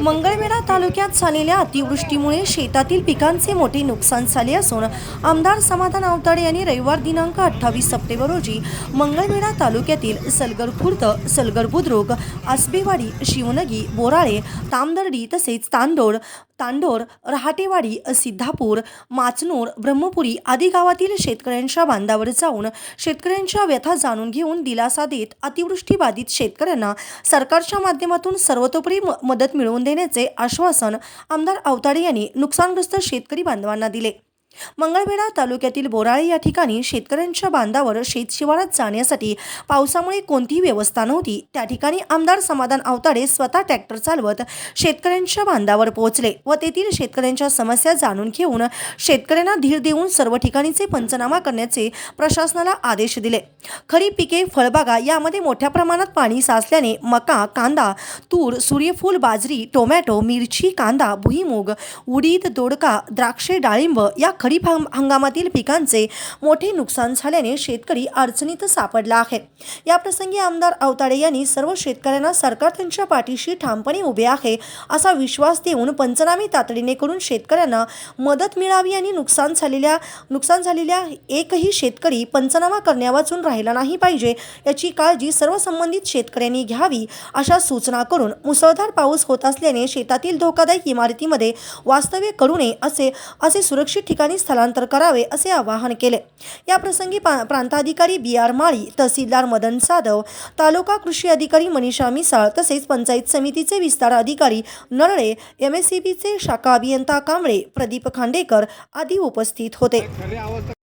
मंगळवेढा तालुक्यात झालेल्या अतिवृष्टीमुळे शेतातील पिकांचे मोठे नुकसान झाले असून आमदार समाधान आवताडे यांनी रविवार दिनांक अठ्ठावीस सप्टेंबर रोजी मंगळवेढा तालुक्यातील सलगर खुर्द सलगर बुद्रुक आसबेवाडी शिवनगी बोराळे तामदर्डी तसेच तांदोड तांडोर रहाटेवाडी सिद्धापूर माचनूर ब्रह्मपुरी आदी गावातील शेतकऱ्यांच्या बांधावर जाऊन शेतकऱ्यांच्या व्यथा जाणून घेऊन दिलासा देत अतिवृष्टी बाधित शेतकऱ्यांना सरकारच्या माध्यमातून सर्वतोपरी म- मदत मिळवून देण्याचे आश्वासन आमदार अवताडे यांनी नुकसानग्रस्त शेतकरी बांधवांना दिले. मंगळवेढा तालुक्यातील बोराळे या ठिकाणी शेतकऱ्यांच्या बांधावर शेतशिवारात जाण्यासाठी पावसामुळे कोणतीही व्यवस्था नव्हती. त्या ठिकाणी आमदार समाधान अवताडे स्वतः ट्रॅक्टर चालवत शेतकऱ्यांच्या बांधावर पोहोचले व तेथील शेतकऱ्यांच्या समस्या जाणून घेऊन शेतकऱ्यांना धीर देऊन सर्व ठिकाणीचे पंचनामा करण्याचे प्रशासनाला आदेश दिले. खरीप पिके फळबागा यामध्ये मोठ्या प्रमाणात पाणी साचल्याने मका कांदा तूर सूर्यफूल बाजरी टोमॅटो मिरची कांदा भुईमूग उडीद दोडका द्राक्षे डाळिंब या खरीप खरीप हंगामातील पिकांचे मोठे नुकसान झाल्याने शेतकरी अडचणीत सापडला आहे. याप्रसंगी आमदार अवताडे यांनी सर्व शेतकऱ्यांना सरकार त्यांच्या पाठीशी ठामपणे उभे आहे असा विश्वास देऊन पंचनामे तातडीने करून शेतकऱ्यांना मदत मिळावी आणि नुकसान झालेल्या नुकसान झालेल्या एकही शेतकरी पंचनामा करण्यावाचून राहिला नाही पाहिजे याची काळजी सर्व संबंधित शेतकऱ्यांनी घ्यावी अशा सूचना करून मुसळधार पाऊस होत असल्याने शेतातील धोकादायक इमारतीमध्ये वास्तव्य करू नये असे असे सुरक्षित ठिकाणी स्थलांतर करावे असे आवाहन केले. याप्रसंगी पा- प्रांताधिकारी बी आर माळी तहसीलदार मदन साधव तालुका कृषी अधिकारी मनीषा मिसाळ तसेच पंचायत समितीचे विस्तार अधिकारी नरळे एम एस सी बीचे शाखा अभियंता कांबळे प्रदीप खांडेकर आदी उपस्थित होते.